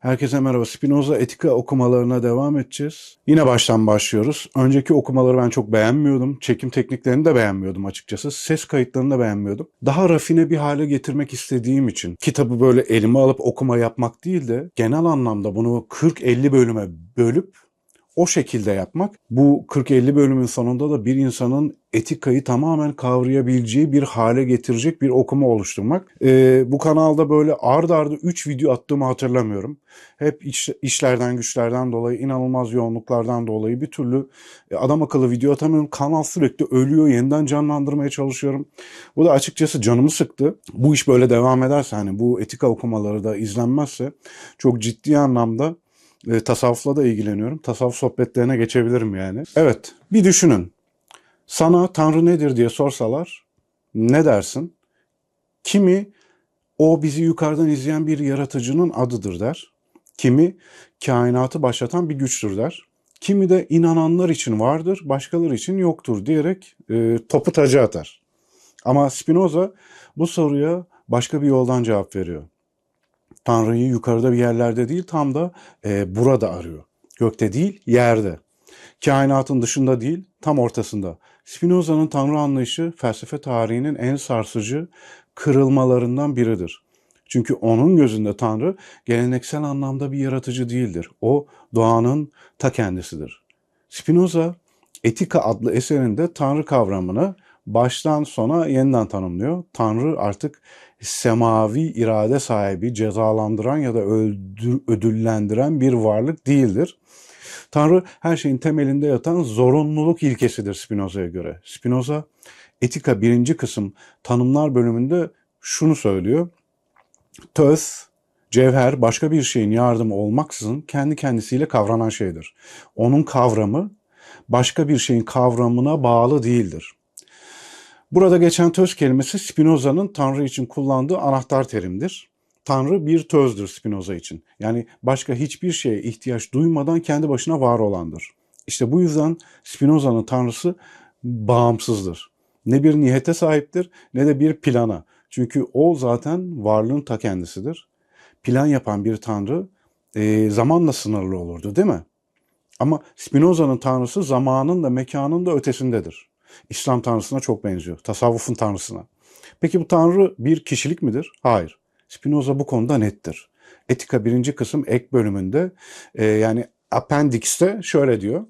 Herkese merhaba. Spinoza etika okumalarına devam edeceğiz. Yine baştan başlıyoruz. Önceki okumaları ben çok beğenmiyordum. Çekim tekniklerini de beğenmiyordum açıkçası. Ses kayıtlarını da beğenmiyordum. Daha rafine bir hale getirmek istediğim için kitabı böyle elime alıp okuma yapmak değil de genel anlamda bunu 40-50 bölüme bölüp o şekilde yapmak bu 40-50 bölümün sonunda da bir insanın etikayı tamamen kavrayabileceği bir hale getirecek bir okuma oluşturmak. Ee, bu kanalda böyle ard arda 3 video attığımı hatırlamıyorum. Hep iş, işlerden güçlerden dolayı, inanılmaz yoğunluklardan dolayı bir türlü e, adam akıllı video atamıyorum. Kanal sürekli ölüyor, yeniden canlandırmaya çalışıyorum. Bu da açıkçası canımı sıktı. Bu iş böyle devam ederse hani bu etika okumaları da izlenmezse çok ciddi anlamda e, tasavvufla da ilgileniyorum. Tasavvuf sohbetlerine geçebilirim yani. Evet, bir düşünün. Sana Tanrı nedir diye sorsalar ne dersin? Kimi o bizi yukarıdan izleyen bir yaratıcının adıdır der. Kimi kainatı başlatan bir güçtür der. Kimi de inananlar için vardır, başkaları için yoktur diyerek e, topu taca atar. Ama Spinoza bu soruya başka bir yoldan cevap veriyor. Tanrı'yı yukarıda bir yerlerde değil tam da e, burada arıyor. Gökte değil yerde. Kainatın dışında değil tam ortasında. Spinoza'nın Tanrı anlayışı felsefe tarihinin en sarsıcı kırılmalarından biridir. Çünkü onun gözünde Tanrı geleneksel anlamda bir yaratıcı değildir. O doğanın ta kendisidir. Spinoza Etika adlı eserinde Tanrı kavramını baştan sona yeniden tanımlıyor. Tanrı artık semavi irade sahibi, cezalandıran ya da öldür, ödüllendiren bir varlık değildir. Tanrı her şeyin temelinde yatan zorunluluk ilkesidir Spinoza'ya göre. Spinoza etika birinci kısım tanımlar bölümünde şunu söylüyor. Töz, cevher başka bir şeyin yardımı olmaksızın kendi kendisiyle kavranan şeydir. Onun kavramı başka bir şeyin kavramına bağlı değildir. Burada geçen töz kelimesi Spinoza'nın Tanrı için kullandığı anahtar terimdir. Tanrı bir tözdür Spinoza için. Yani başka hiçbir şeye ihtiyaç duymadan kendi başına var olandır. İşte bu yüzden Spinoza'nın Tanrısı bağımsızdır. Ne bir niyete sahiptir ne de bir plana. Çünkü o zaten varlığın ta kendisidir. Plan yapan bir Tanrı e, zamanla sınırlı olurdu değil mi? Ama Spinoza'nın Tanrısı zamanın da mekanın da ötesindedir. İslam tanrısına çok benziyor. Tasavvufun tanrısına. Peki bu tanrı bir kişilik midir? Hayır. Spinoza bu konuda nettir. Etika birinci kısım ek bölümünde e, yani Appendix'te şöyle diyor.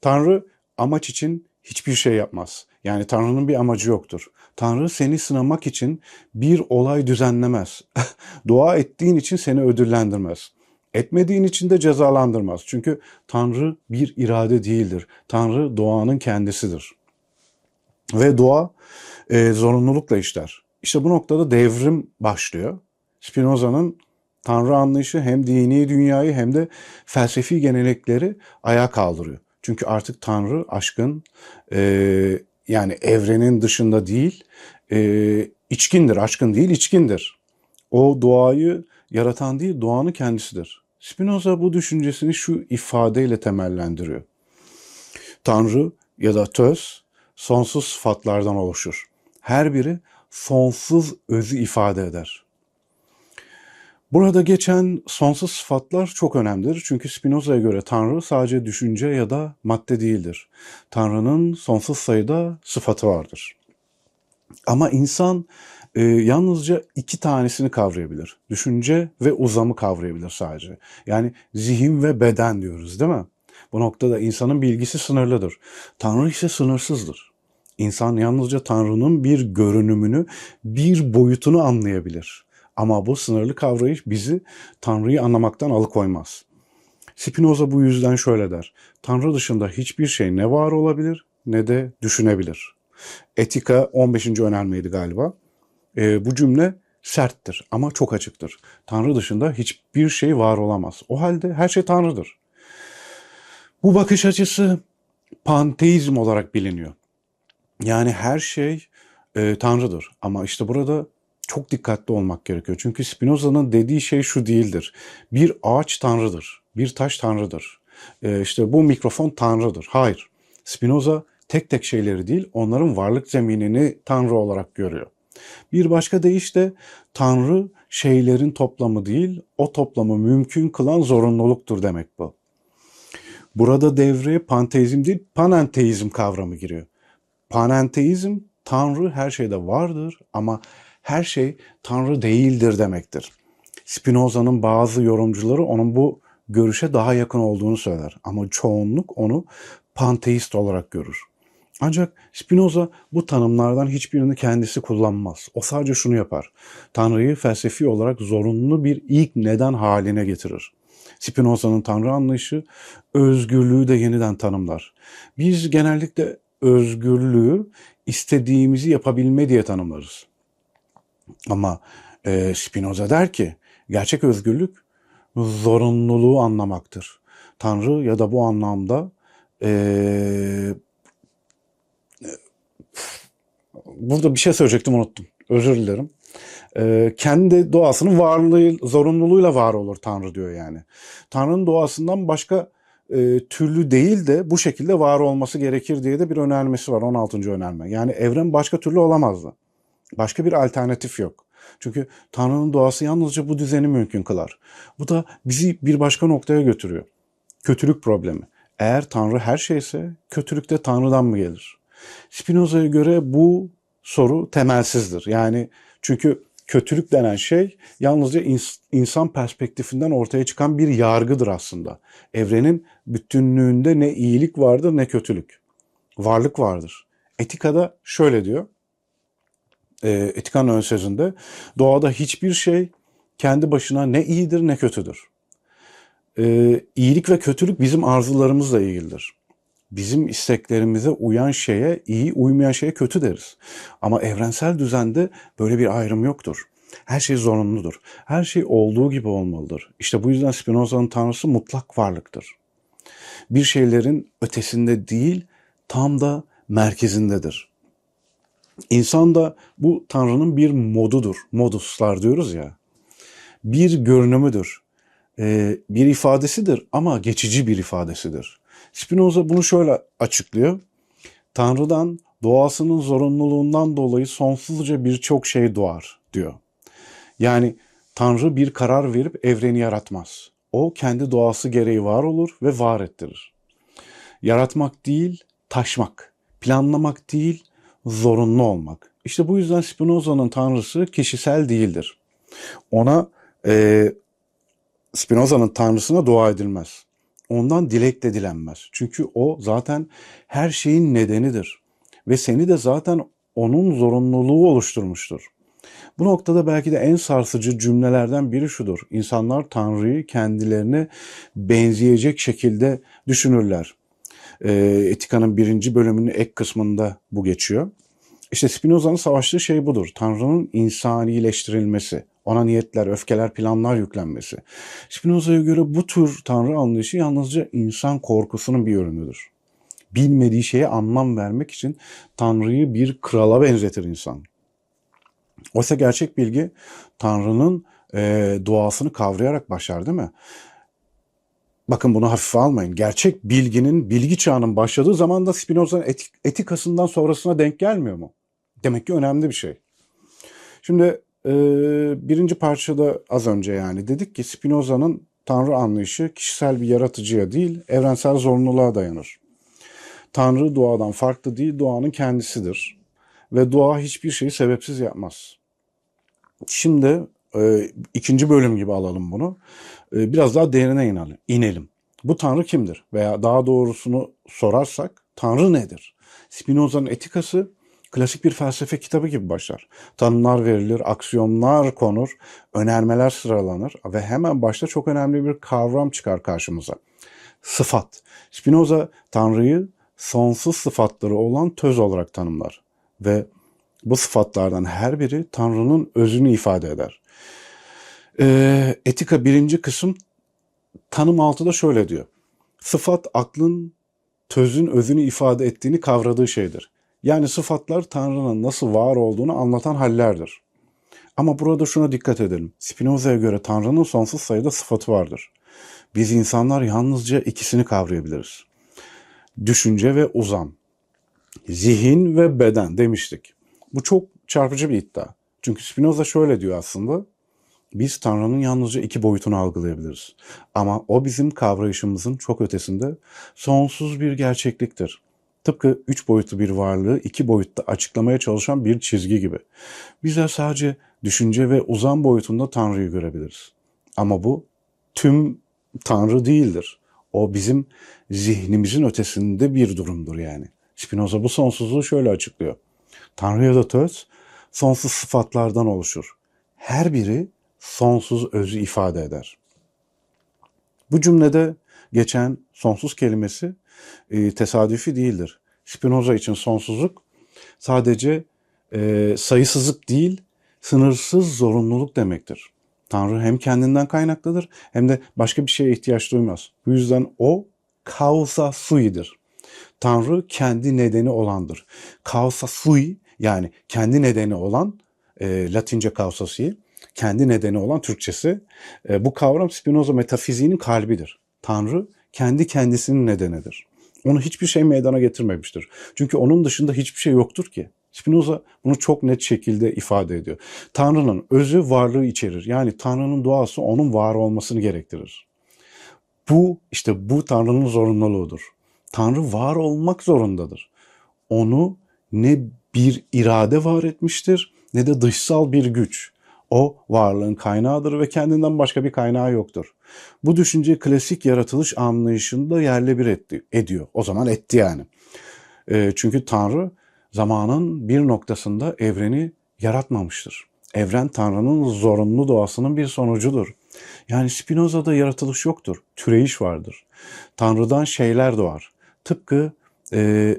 Tanrı amaç için hiçbir şey yapmaz. Yani Tanrı'nın bir amacı yoktur. Tanrı seni sınamak için bir olay düzenlemez. Dua ettiğin için seni ödüllendirmez. Etmediğin için de cezalandırmaz. Çünkü Tanrı bir irade değildir. Tanrı doğanın kendisidir. Ve doğa e, zorunlulukla işler. İşte bu noktada devrim başlıyor. Spinoza'nın Tanrı anlayışı hem dini dünyayı hem de felsefi gelenekleri ayağa kaldırıyor. Çünkü artık Tanrı aşkın e, yani evrenin dışında değil e, içkindir. Aşkın değil içkindir. O doğayı yaratan değil doğanın kendisidir. Spinoza bu düşüncesini şu ifadeyle temellendiriyor. Tanrı ya da töz sonsuz sıfatlardan oluşur. Her biri sonsuz özü ifade eder. Burada geçen sonsuz sıfatlar çok önemlidir. Çünkü Spinoza'ya göre Tanrı sadece düşünce ya da madde değildir. Tanrı'nın sonsuz sayıda sıfatı vardır. Ama insan e, yalnızca iki tanesini kavrayabilir. Düşünce ve uzamı kavrayabilir sadece. Yani zihin ve beden diyoruz değil mi? Bu noktada insanın bilgisi sınırlıdır. Tanrı ise sınırsızdır. İnsan yalnızca Tanrı'nın bir görünümünü, bir boyutunu anlayabilir. Ama bu sınırlı kavrayış bizi Tanrı'yı anlamaktan alıkoymaz. Spinoza bu yüzden şöyle der. Tanrı dışında hiçbir şey ne var olabilir ne de düşünebilir. Etika 15. önermeydi galiba. E, bu cümle serttir ama çok açıktır. Tanrı dışında hiçbir şey var olamaz. O halde her şey Tanrı'dır. Bu bakış açısı panteizm olarak biliniyor. Yani her şey e, Tanrı'dır. Ama işte burada çok dikkatli olmak gerekiyor. Çünkü Spinoza'nın dediği şey şu değildir. Bir ağaç Tanrı'dır. Bir taş Tanrı'dır. E, işte bu mikrofon Tanrı'dır. Hayır. Spinoza tek tek şeyleri değil onların varlık zeminini Tanrı olarak görüyor. Bir başka deyişle Tanrı şeylerin toplamı değil, o toplamı mümkün kılan zorunluluktur demek bu. Burada devreye panteizm değil, panenteizm kavramı giriyor. Panenteizm, Tanrı her şeyde vardır ama her şey Tanrı değildir demektir. Spinoza'nın bazı yorumcuları onun bu görüşe daha yakın olduğunu söyler. Ama çoğunluk onu panteist olarak görür. Ancak Spinoza bu tanımlardan hiçbirini kendisi kullanmaz. O sadece şunu yapar. Tanrı'yı felsefi olarak zorunlu bir ilk neden haline getirir. Spinoza'nın Tanrı anlayışı özgürlüğü de yeniden tanımlar. Biz genellikle özgürlüğü istediğimizi yapabilme diye tanımlarız. Ama e, Spinoza der ki gerçek özgürlük zorunluluğu anlamaktır. Tanrı ya da bu anlamda e, burada bir şey söyleyecektim unuttum. Özür dilerim. E, kendi doğasının varlığı, zorunluluğuyla var olur Tanrı diyor yani. Tanrı'nın doğasından başka e, türlü değil de bu şekilde var olması gerekir diye de bir önermesi var 16. önerme. Yani evren başka türlü olamazdı. Başka bir alternatif yok. Çünkü Tanrı'nın doğası yalnızca bu düzeni mümkün kılar. Bu da bizi bir başka noktaya götürüyor. Kötülük problemi. Eğer Tanrı her şeyse kötülük de Tanrı'dan mı gelir? Spinoza'ya göre bu soru temelsizdir. Yani çünkü kötülük denen şey yalnızca ins- insan perspektifinden ortaya çıkan bir yargıdır aslında. Evrenin bütünlüğünde ne iyilik vardır ne kötülük. Varlık vardır. Etikada şöyle diyor. E, Etikanın ön sözünde doğada hiçbir şey kendi başına ne iyidir ne kötüdür. E, iyilik ve kötülük bizim arzularımızla ilgilidir bizim isteklerimize uyan şeye iyi, uymayan şeye kötü deriz. Ama evrensel düzende böyle bir ayrım yoktur. Her şey zorunludur. Her şey olduğu gibi olmalıdır. İşte bu yüzden Spinoza'nın tanrısı mutlak varlıktır. Bir şeylerin ötesinde değil, tam da merkezindedir. İnsan da bu tanrının bir modudur. Moduslar diyoruz ya. Bir görünümüdür. Ee, bir ifadesidir ama geçici bir ifadesidir. Spinoza bunu şöyle açıklıyor. Tanrı'dan doğasının zorunluluğundan dolayı sonsuzca birçok şey doğar diyor. Yani Tanrı bir karar verip evreni yaratmaz. O kendi doğası gereği var olur ve var ettirir. Yaratmak değil, taşmak. Planlamak değil, zorunlu olmak. İşte bu yüzden Spinoza'nın tanrısı kişisel değildir. Ona e, Spinoza'nın tanrısına dua edilmez. Ondan dilek de dilenmez. Çünkü o zaten her şeyin nedenidir. Ve seni de zaten onun zorunluluğu oluşturmuştur. Bu noktada belki de en sarsıcı cümlelerden biri şudur. İnsanlar Tanrı'yı kendilerine benzeyecek şekilde düşünürler. E, Etika'nın birinci bölümünün ek kısmında bu geçiyor. İşte Spinoza'nın savaştığı şey budur. Tanrı'nın insanileştirilmesi, ona niyetler, öfkeler, planlar yüklenmesi. Spinoza'ya göre bu tür Tanrı anlayışı yalnızca insan korkusunun bir ürünüdür. Bilmediği şeye anlam vermek için Tanrı'yı bir krala benzetir insan. Oysa gerçek bilgi Tanrı'nın e, doğasını kavrayarak başlar değil mi? Bakın bunu hafife almayın. Gerçek bilginin, bilgi çağının başladığı zaman da Spinoza'nın etik, etikasından sonrasına denk gelmiyor mu? Demek ki önemli bir şey. Şimdi birinci parçada az önce yani dedik ki Spinoza'nın Tanrı anlayışı kişisel bir yaratıcıya değil, evrensel zorunluluğa dayanır. Tanrı doğadan farklı değil, doğanın kendisidir. Ve doğa hiçbir şeyi sebepsiz yapmaz. Şimdi e, ikinci bölüm gibi alalım bunu. E, biraz daha derine inelim. inelim. Bu Tanrı kimdir? Veya daha doğrusunu sorarsak Tanrı nedir? Spinoza'nın etikası klasik bir felsefe kitabı gibi başlar. Tanımlar verilir, aksiyonlar konur, önermeler sıralanır ve hemen başta çok önemli bir kavram çıkar karşımıza. Sıfat. Spinoza Tanrı'yı sonsuz sıfatları olan töz olarak tanımlar ve bu sıfatlardan her biri Tanrı'nın özünü ifade eder. Ee, etika birinci kısım tanım altıda şöyle diyor. Sıfat aklın tözün özünü ifade ettiğini kavradığı şeydir. Yani sıfatlar Tanrı'nın nasıl var olduğunu anlatan hallerdir. Ama burada şuna dikkat edelim. Spinoza'ya göre Tanrı'nın sonsuz sayıda sıfatı vardır. Biz insanlar yalnızca ikisini kavrayabiliriz. Düşünce ve uzam. Zihin ve beden demiştik. Bu çok çarpıcı bir iddia. Çünkü Spinoza şöyle diyor aslında. Biz Tanrı'nın yalnızca iki boyutunu algılayabiliriz. Ama o bizim kavrayışımızın çok ötesinde sonsuz bir gerçekliktir. Tıpkı üç boyutlu bir varlığı iki boyutta açıklamaya çalışan bir çizgi gibi. Bizler sadece düşünce ve uzam boyutunda Tanrı'yı görebiliriz. Ama bu tüm Tanrı değildir. O bizim zihnimizin ötesinde bir durumdur yani. Spinoza bu sonsuzluğu şöyle açıklıyor. Tanrı ya da töz sonsuz sıfatlardan oluşur. Her biri sonsuz özü ifade eder. Bu cümlede geçen sonsuz kelimesi e, tesadüfi değildir. Spinoza için sonsuzluk sadece e, sayısızlık değil, sınırsız zorunluluk demektir. Tanrı hem kendinden kaynaklıdır hem de başka bir şeye ihtiyaç duymaz. Bu yüzden o causa sui'dir. Tanrı kendi nedeni olandır. Causa sui yani kendi nedeni olan e, Latince causa sui, kendi nedeni olan Türkçesi. E, bu kavram Spinoza metafiziğinin kalbidir. Tanrı kendi kendisinin nedenidir. Onu hiçbir şey meydana getirmemiştir. Çünkü onun dışında hiçbir şey yoktur ki. Spinoza bunu çok net şekilde ifade ediyor. Tanrı'nın özü varlığı içerir. Yani Tanrı'nın doğası onun var olmasını gerektirir. Bu işte bu Tanrı'nın zorunluluğudur. Tanrı var olmak zorundadır. Onu ne bir irade var etmiştir ne de dışsal bir güç. O varlığın kaynağıdır ve kendinden başka bir kaynağı yoktur. Bu düşünce klasik yaratılış anlayışında yerle bir etti, ediyor. O zaman etti yani. E, çünkü Tanrı zamanın bir noktasında evreni yaratmamıştır. Evren Tanrı'nın zorunlu doğasının bir sonucudur. Yani Spinoza'da yaratılış yoktur, türeyiş vardır. Tanrı'dan şeyler doğar. Tıpkı e,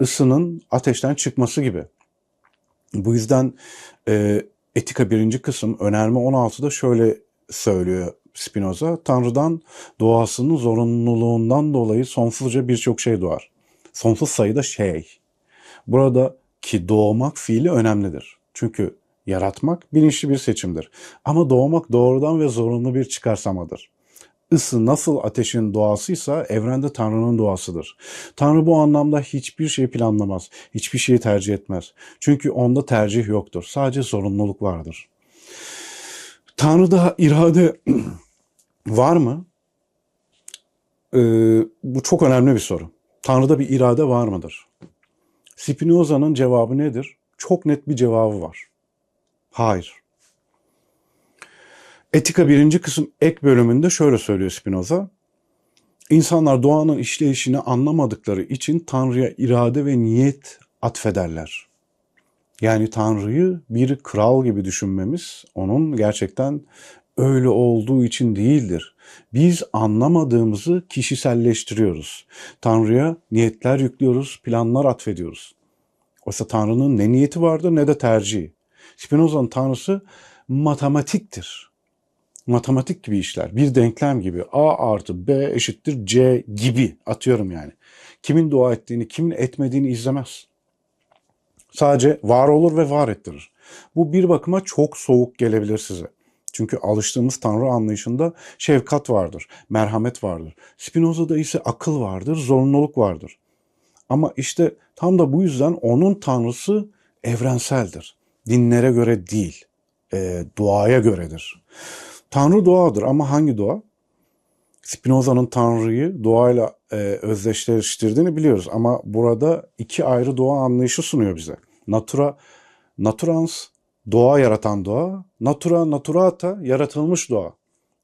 ısının ateşten çıkması gibi. Bu yüzden e, Etika birinci kısım önerme 16'da şöyle söylüyor Spinoza. Tanrı'dan doğasının zorunluluğundan dolayı sonsuzca birçok şey doğar. Sonsuz sayıda şey. Burada ki doğmak fiili önemlidir. Çünkü yaratmak bilinçli bir seçimdir. Ama doğmak doğrudan ve zorunlu bir çıkarsamadır. Isı nasıl ateşin doğasıysa evrende Tanrı'nın doğasıdır. Tanrı bu anlamda hiçbir şey planlamaz, hiçbir şeyi tercih etmez. Çünkü onda tercih yoktur, sadece zorunluluk vardır. Tanrı'da irade var mı? Ee, bu çok önemli bir soru. Tanrı'da bir irade var mıdır? Spinoza'nın cevabı nedir? Çok net bir cevabı var. Hayır. Etika birinci kısım ek bölümünde şöyle söylüyor Spinoza. İnsanlar doğanın işleyişini anlamadıkları için Tanrı'ya irade ve niyet atfederler. Yani Tanrı'yı bir kral gibi düşünmemiz onun gerçekten öyle olduğu için değildir. Biz anlamadığımızı kişiselleştiriyoruz. Tanrı'ya niyetler yüklüyoruz, planlar atfediyoruz. Oysa Tanrı'nın ne niyeti vardır ne de tercihi. Spinoza'nın Tanrısı matematiktir matematik gibi işler. Bir denklem gibi. A artı B eşittir C gibi atıyorum yani. Kimin dua ettiğini, kimin etmediğini izlemez. Sadece var olur ve var ettirir. Bu bir bakıma çok soğuk gelebilir size. Çünkü alıştığımız Tanrı anlayışında şefkat vardır, merhamet vardır. Spinoza'da ise akıl vardır, zorunluluk vardır. Ama işte tam da bu yüzden onun Tanrısı evrenseldir. Dinlere göre değil, e, duaya göredir. Tanrı doğadır ama hangi doğa? Spinoza'nın Tanrı'yı doğayla e, özdeşleştirdiğini biliyoruz ama burada iki ayrı doğa anlayışı sunuyor bize. Natura, naturans, doğa yaratan doğa, natura, naturata, yaratılmış doğa.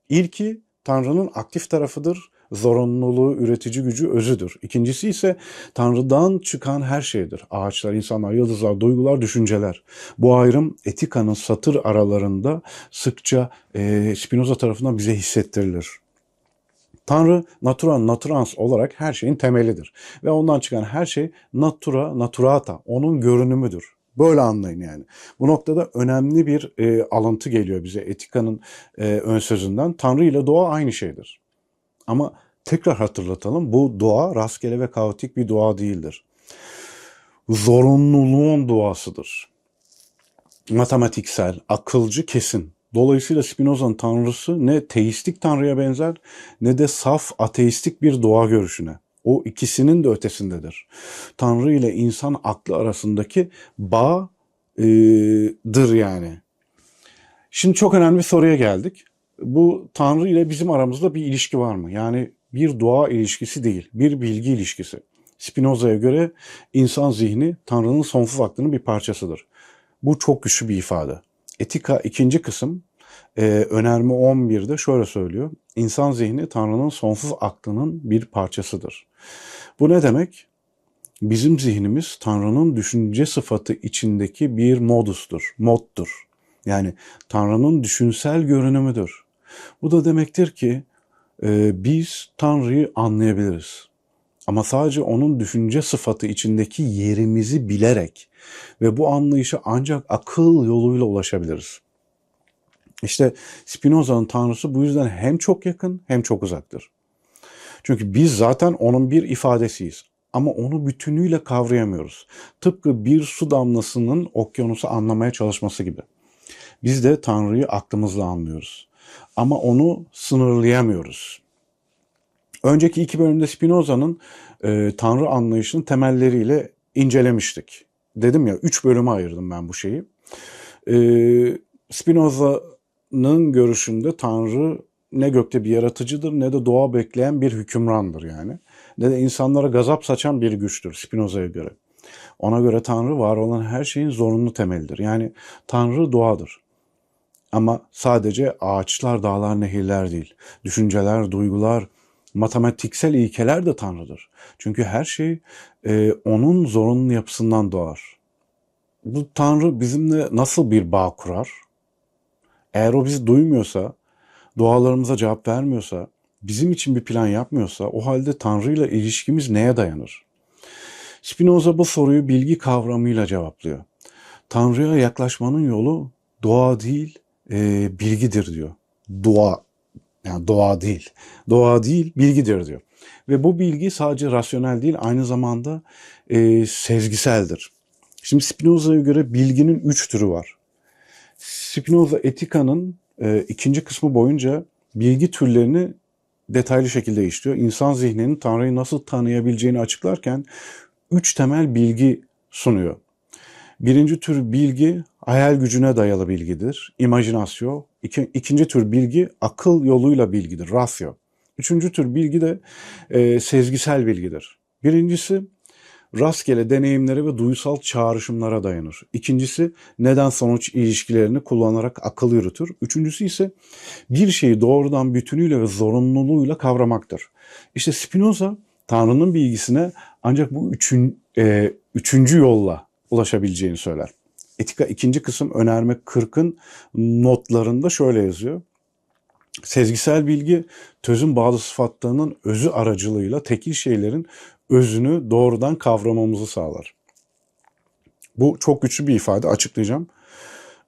İlki Tanrı'nın aktif tarafıdır, zorunluluğu, üretici gücü özüdür. İkincisi ise Tanrı'dan çıkan her şeydir. Ağaçlar, insanlar, yıldızlar, duygular, düşünceler. Bu ayrım etikanın satır aralarında sıkça e, Spinoza tarafından bize hissettirilir. Tanrı natura naturans olarak her şeyin temelidir. Ve ondan çıkan her şey natura naturata, onun görünümüdür. Böyle anlayın yani. Bu noktada önemli bir e, alıntı geliyor bize etikanın e, ön sözünden. Tanrı ile doğa aynı şeydir. Ama tekrar hatırlatalım bu doğa rastgele ve kaotik bir doğa değildir. Zorunluluğun doğasıdır. Matematiksel, akılcı, kesin. Dolayısıyla Spinoza'nın tanrısı ne teistik tanrıya benzer ne de saf ateistik bir doğa görüşüne. O ikisinin de ötesindedir. Tanrı ile insan aklı arasındaki bağdır yani. Şimdi çok önemli bir soruya geldik. Bu Tanrı ile bizim aramızda bir ilişki var mı? Yani bir dua ilişkisi değil, bir bilgi ilişkisi. Spinoza'ya göre insan zihni Tanrı'nın sonsuz aklının bir parçasıdır. Bu çok güçlü bir ifade. Etika ikinci kısım e, önerme 11'de şöyle söylüyor. İnsan zihni Tanrı'nın sonsuz aklının bir parçasıdır. Bu ne demek? Bizim zihnimiz Tanrı'nın düşünce sıfatı içindeki bir modustur, moddur. Yani Tanrı'nın düşünsel görünümüdür. Bu da demektir ki e, biz Tanrı'yı anlayabiliriz. Ama sadece onun düşünce sıfatı içindeki yerimizi bilerek ve bu anlayışa ancak akıl yoluyla ulaşabiliriz. İşte Spinoza'nın tanrısı bu yüzden hem çok yakın hem çok uzaktır. Çünkü biz zaten onun bir ifadesiyiz ama onu bütünüyle kavrayamıyoruz. Tıpkı bir su damlasının okyanusu anlamaya çalışması gibi. Biz de Tanrı'yı aklımızla anlıyoruz. Ama onu sınırlayamıyoruz. Önceki iki bölümde Spinoza'nın e, Tanrı anlayışının temelleriyle incelemiştik. Dedim ya üç bölüme ayırdım ben bu şeyi. E, Spinoza'nın görüşünde Tanrı ne gökte bir yaratıcıdır ne de doğa bekleyen bir hükümrandır yani. Ne de insanlara gazap saçan bir güçtür Spinoza'ya göre. Ona göre Tanrı var olan her şeyin zorunlu temelidir. Yani Tanrı doğadır. Ama sadece ağaçlar, dağlar, nehirler değil. Düşünceler, duygular, matematiksel ilkeler de Tanrı'dır. Çünkü her şey e, onun zorunlu yapısından doğar. Bu Tanrı bizimle nasıl bir bağ kurar? Eğer o bizi duymuyorsa, dualarımıza cevap vermiyorsa, bizim için bir plan yapmıyorsa o halde Tanrı ile ilişkimiz neye dayanır? Spinoza bu soruyu bilgi kavramıyla cevaplıyor. Tanrı'ya yaklaşmanın yolu doğa değil, e, bilgidir diyor. Doğa, yani doğa değil. Doğa değil, bilgidir diyor. Ve bu bilgi sadece rasyonel değil, aynı zamanda e, sezgiseldir. Şimdi Spinoza'ya göre bilginin üç türü var. Spinoza Etika'nın e, ikinci kısmı boyunca bilgi türlerini detaylı şekilde işliyor. İnsan zihninin Tanrı'yı nasıl tanıyabileceğini açıklarken üç temel bilgi sunuyor. Birinci tür bilgi hayal gücüne dayalı bilgidir. İmajinasyon. İki, ikinci tür bilgi akıl yoluyla bilgidir. Rasyo. Üçüncü tür bilgi de e, sezgisel bilgidir. Birincisi rastgele deneyimlere ve duysal çağrışımlara dayanır. İkincisi neden sonuç ilişkilerini kullanarak akıl yürütür. Üçüncüsü ise bir şeyi doğrudan bütünüyle ve zorunluluğuyla kavramaktır. İşte Spinoza Tanrı'nın bilgisine ancak bu üçün, e, üçüncü yolla ulaşabileceğini söyler. Etika ikinci kısım önerme 40'ın notlarında şöyle yazıyor. Sezgisel bilgi tözün bazı sıfatlarının özü aracılığıyla tekil şeylerin özünü doğrudan kavramamızı sağlar. Bu çok güçlü bir ifade açıklayacağım.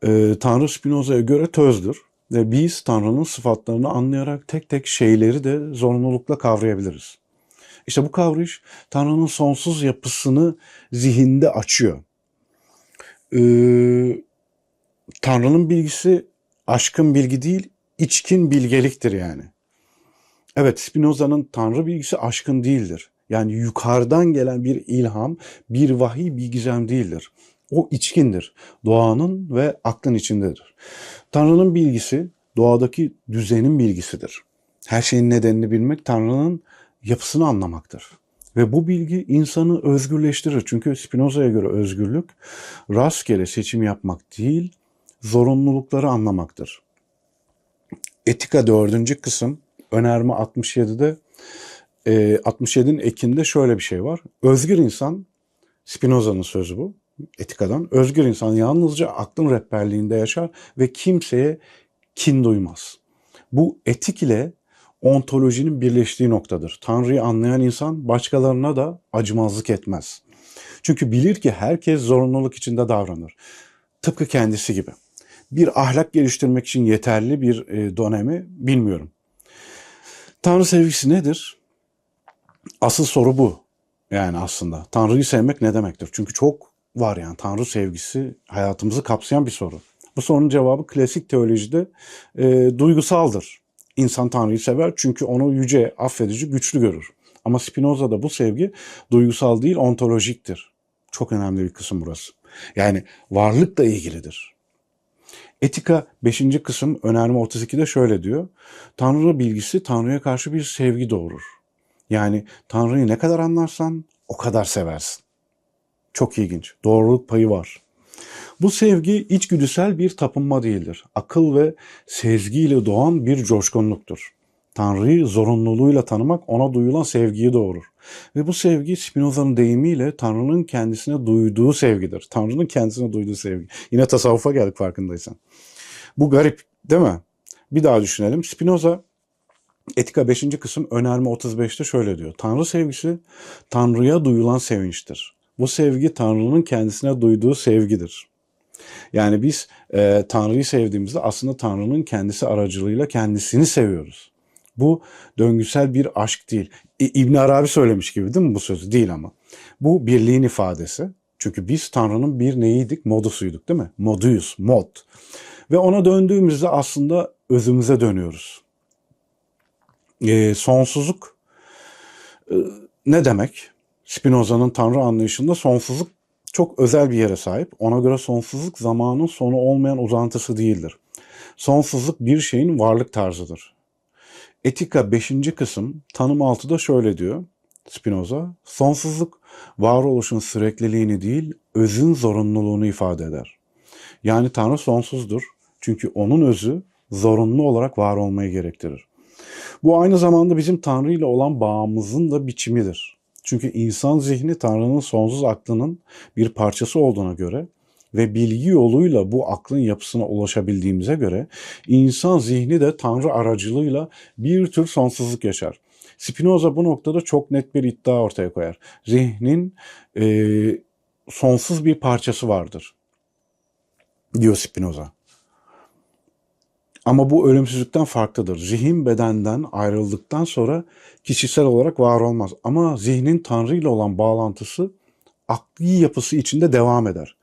Ee, Tanrı Spinoza'ya göre tözdür ve biz Tanrı'nın sıfatlarını anlayarak tek tek şeyleri de zorunlulukla kavrayabiliriz. İşte bu kavrayış Tanrı'nın sonsuz yapısını zihinde açıyor. Ee, Tanrı'nın bilgisi aşkın bilgi değil, içkin bilgeliktir yani. Evet Spinoza'nın Tanrı bilgisi aşkın değildir. Yani yukarıdan gelen bir ilham, bir vahiy, bir gizem değildir. O içkindir. Doğanın ve aklın içindedir. Tanrı'nın bilgisi doğadaki düzenin bilgisidir. Her şeyin nedenini bilmek Tanrı'nın yapısını anlamaktır. Ve bu bilgi insanı özgürleştirir. Çünkü Spinoza'ya göre özgürlük rastgele seçim yapmak değil, zorunlulukları anlamaktır. Etika dördüncü kısım önerme 67'de e, 67'nin ekinde şöyle bir şey var. Özgür insan, Spinoza'nın sözü bu, etikadan. Özgür insan yalnızca aklın rehberliğinde yaşar ve kimseye kin duymaz. Bu etik ile ontolojinin birleştiği noktadır. Tanrı'yı anlayan insan başkalarına da acımazlık etmez. Çünkü bilir ki herkes zorunluluk içinde davranır. Tıpkı kendisi gibi. Bir ahlak geliştirmek için yeterli bir e, dönemi bilmiyorum. Tanrı sevgisi nedir? Asıl soru bu. Yani aslında Tanrı'yı sevmek ne demektir? Çünkü çok var yani Tanrı sevgisi hayatımızı kapsayan bir soru. Bu sorunun cevabı klasik teolojide e, duygusaldır. İnsan Tanrı'yı sever çünkü onu yüce, affedici, güçlü görür. Ama Spinoza'da bu sevgi duygusal değil, ontolojiktir. Çok önemli bir kısım burası. Yani varlıkla ilgilidir. Etika 5. kısım önerme 32'de şöyle diyor. Tanrı bilgisi Tanrı'ya karşı bir sevgi doğurur. Yani Tanrı'yı ne kadar anlarsan o kadar seversin. Çok ilginç. Doğruluk payı var. Bu sevgi içgüdüsel bir tapınma değildir. Akıl ve sezgiyle doğan bir coşkunluktur. Tanrı'yı zorunluluğuyla tanımak ona duyulan sevgiyi doğurur. Ve bu sevgi Spinoza'nın deyimiyle Tanrı'nın kendisine duyduğu sevgidir. Tanrı'nın kendisine duyduğu sevgi. Yine tasavvufa geldik farkındaysan. Bu garip değil mi? Bir daha düşünelim. Spinoza Etika 5. kısım önerme 35'te şöyle diyor. Tanrı sevgisi Tanrı'ya duyulan sevinçtir. Bu sevgi Tanrı'nın kendisine duyduğu sevgidir. Yani biz e, Tanrı'yı sevdiğimizde aslında Tanrı'nın kendisi aracılığıyla kendisini seviyoruz. Bu döngüsel bir aşk değil. İ- İbn Arabi söylemiş gibi değil mi bu sözü? Değil ama. Bu birliğin ifadesi. Çünkü biz Tanrı'nın bir neyiydik? Modusuyduk değil mi? Moduyuz, mod. Ve ona döndüğümüzde aslında özümüze dönüyoruz. E, sonsuzluk e, ne demek? Spinoza'nın Tanrı anlayışında sonsuzluk çok özel bir yere sahip. Ona göre sonsuzluk zamanın sonu olmayan uzantısı değildir. Sonsuzluk bir şeyin varlık tarzıdır. Etika 5. kısım tanım 6'da şöyle diyor Spinoza. Sonsuzluk varoluşun sürekliliğini değil, özün zorunluluğunu ifade eder. Yani Tanrı sonsuzdur. Çünkü onun özü zorunlu olarak var olmayı gerektirir. Bu aynı zamanda bizim Tanrı ile olan bağımızın da biçimidir. Çünkü insan zihni Tanrı'nın sonsuz aklının bir parçası olduğuna göre ve bilgi yoluyla bu aklın yapısına ulaşabildiğimize göre insan zihni de Tanrı aracılığıyla bir tür sonsuzluk yaşar. Spinoza bu noktada çok net bir iddia ortaya koyar. Zihnin e, sonsuz bir parçası vardır diyor Spinoza. Ama bu ölümsüzlükten farklıdır. Zihin bedenden ayrıldıktan sonra kişisel olarak var olmaz. Ama zihnin Tanrı ile olan bağlantısı akli yapısı içinde devam eder.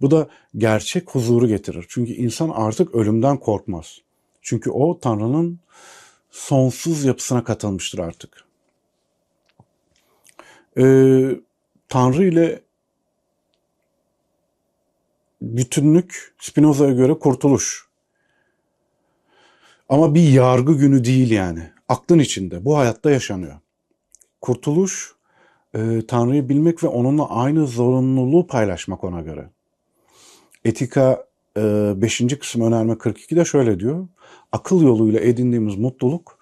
Bu da gerçek huzuru getirir. Çünkü insan artık ölümden korkmaz. Çünkü o Tanrı'nın sonsuz yapısına katılmıştır artık. Ee, Tanrı ile bütünlük Spinoza'ya göre kurtuluş. Ama bir yargı günü değil yani. Aklın içinde. Bu hayatta yaşanıyor. Kurtuluş e, Tanrı'yı bilmek ve onunla aynı zorunluluğu paylaşmak ona göre. Etika 5. E, kısım önerme 42'de şöyle diyor. Akıl yoluyla edindiğimiz mutluluk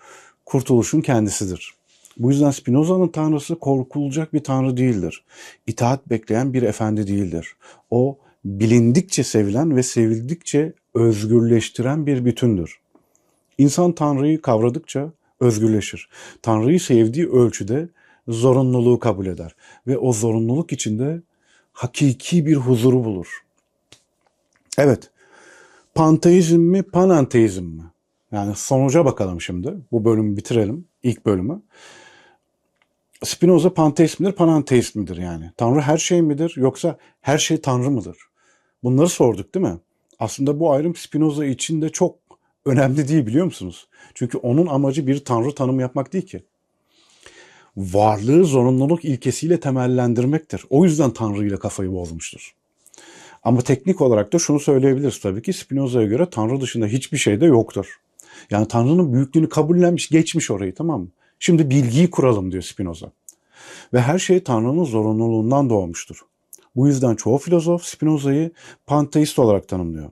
kurtuluşun kendisidir. Bu yüzden Spinoza'nın tanrısı korkulacak bir tanrı değildir. İtaat bekleyen bir efendi değildir. O bilindikçe sevilen ve sevildikçe özgürleştiren bir bütündür. İnsan Tanrı'yı kavradıkça özgürleşir. Tanrı'yı sevdiği ölçüde zorunluluğu kabul eder ve o zorunluluk içinde hakiki bir huzuru bulur. Evet, panteizm mi, panenteizm mi? Yani sonuca bakalım şimdi. Bu bölümü bitirelim, ilk bölümü. Spinoza panteist midir, panenteist midir yani? Tanrı her şey midir yoksa her şey Tanrı mıdır? Bunları sorduk değil mi? Aslında bu ayrım Spinoza için de çok önemli değil biliyor musunuz? Çünkü onun amacı bir tanrı tanımı yapmak değil ki. Varlığı zorunluluk ilkesiyle temellendirmektir. O yüzden tanrı ile kafayı bozmuştur. Ama teknik olarak da şunu söyleyebiliriz tabii ki Spinoza'ya göre tanrı dışında hiçbir şey de yoktur. Yani tanrının büyüklüğünü kabullenmiş, geçmiş orayı tamam mı? Şimdi bilgiyi kuralım diyor Spinoza. Ve her şey tanrının zorunluluğundan doğmuştur. Bu yüzden çoğu filozof Spinoza'yı panteist olarak tanımlıyor.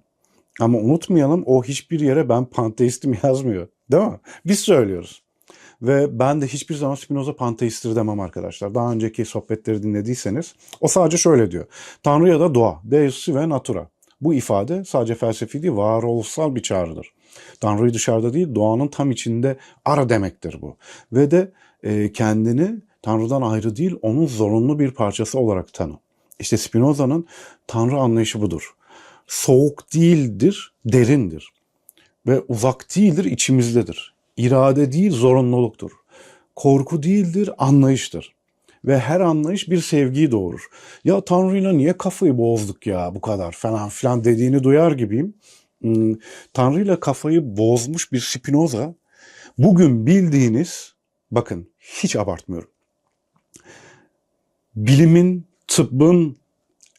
Ama unutmayalım o hiçbir yere ben panteistim yazmıyor. Değil mi? Biz söylüyoruz. Ve ben de hiçbir zaman Spinoza panteisttir demem arkadaşlar. Daha önceki sohbetleri dinlediyseniz o sadece şöyle diyor. Tanrı ya da doğa, deus ve natura. Bu ifade sadece felsefi değil, varoluşsal bir çağrıdır. Tanrı'yı dışarıda değil, doğanın tam içinde ara demektir bu. Ve de e, kendini Tanrı'dan ayrı değil, onun zorunlu bir parçası olarak tanı. İşte Spinoza'nın Tanrı anlayışı budur soğuk değildir, derindir. Ve uzak değildir, içimizdedir. İrade değil, zorunluluktur. Korku değildir, anlayıştır. Ve her anlayış bir sevgiyi doğurur. Ya Tanrı'yla niye kafayı bozduk ya bu kadar falan filan dediğini duyar gibiyim. Hmm, Tanrı'yla kafayı bozmuş bir Spinoza bugün bildiğiniz bakın hiç abartmıyorum. Bilimin, tıbbın,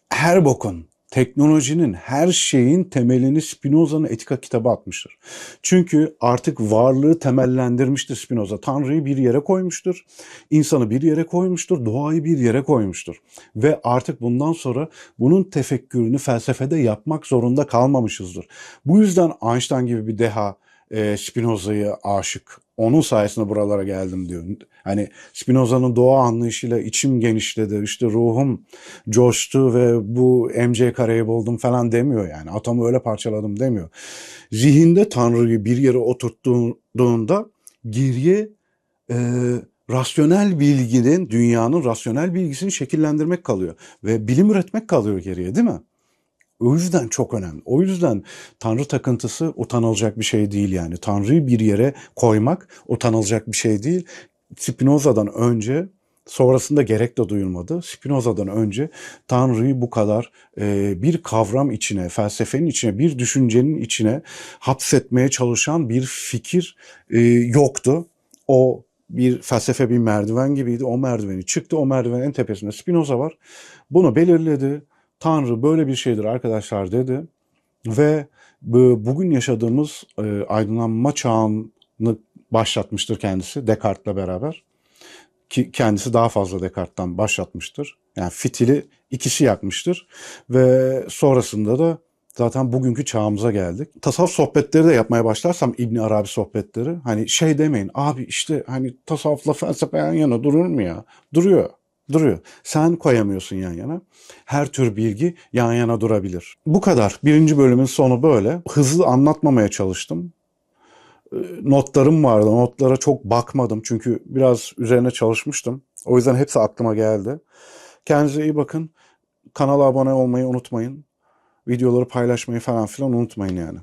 her bokun teknolojinin her şeyin temelini Spinoza'nın Etika kitabı atmıştır. Çünkü artık varlığı temellendirmiştir Spinoza. Tanrı'yı bir yere koymuştur, insanı bir yere koymuştur, doğayı bir yere koymuştur. Ve artık bundan sonra bunun tefekkürünü felsefede yapmak zorunda kalmamışızdır. Bu yüzden Einstein gibi bir deha e, Spinoza'ya aşık. Onun sayesinde buralara geldim diyor. Hani Spinoza'nın doğa anlayışıyla içim genişledi, işte ruhum coştu ve bu MC kareyi buldum falan demiyor yani. Atomu öyle parçaladım demiyor. Zihinde Tanrı'yı bir yere oturttuğunda geriye e, rasyonel bilginin, dünyanın rasyonel bilgisini şekillendirmek kalıyor. Ve bilim üretmek kalıyor geriye değil mi? O yüzden çok önemli. O yüzden Tanrı takıntısı utanılacak bir şey değil yani. Tanrı'yı bir yere koymak utanılacak bir şey değil. Spinoza'dan önce sonrasında gerek de duyulmadı. Spinoza'dan önce Tanrı'yı bu kadar e, bir kavram içine, felsefenin içine, bir düşüncenin içine hapsetmeye çalışan bir fikir e, yoktu. O bir felsefe bir merdiven gibiydi. O merdiveni çıktı. O merdivenin en tepesinde Spinoza var. Bunu belirledi. Tanrı böyle bir şeydir arkadaşlar dedi. Ve bu- bugün yaşadığımız e, aydınlanma çağını başlatmıştır kendisi Descartes'le beraber. Ki kendisi daha fazla Descartes'ten başlatmıştır. Yani fitili ikisi yakmıştır. Ve sonrasında da zaten bugünkü çağımıza geldik. Tasavvuf sohbetleri de yapmaya başlarsam İbn Arabi sohbetleri hani şey demeyin abi işte hani tasavvufla felsefe yan yana durur mu ya? Duruyor. Duruyor. Sen koyamıyorsun yan yana. Her tür bilgi yan yana durabilir. Bu kadar. Birinci bölümün sonu böyle. Hızlı anlatmamaya çalıştım. Ee, Notlarım vardı. Notlara çok bakmadım çünkü biraz üzerine çalışmıştım. O yüzden hepsi aklıma geldi. Kendinize iyi bakın. Kanala abone olmayı unutmayın. Videoları paylaşmayı falan filan unutmayın yani.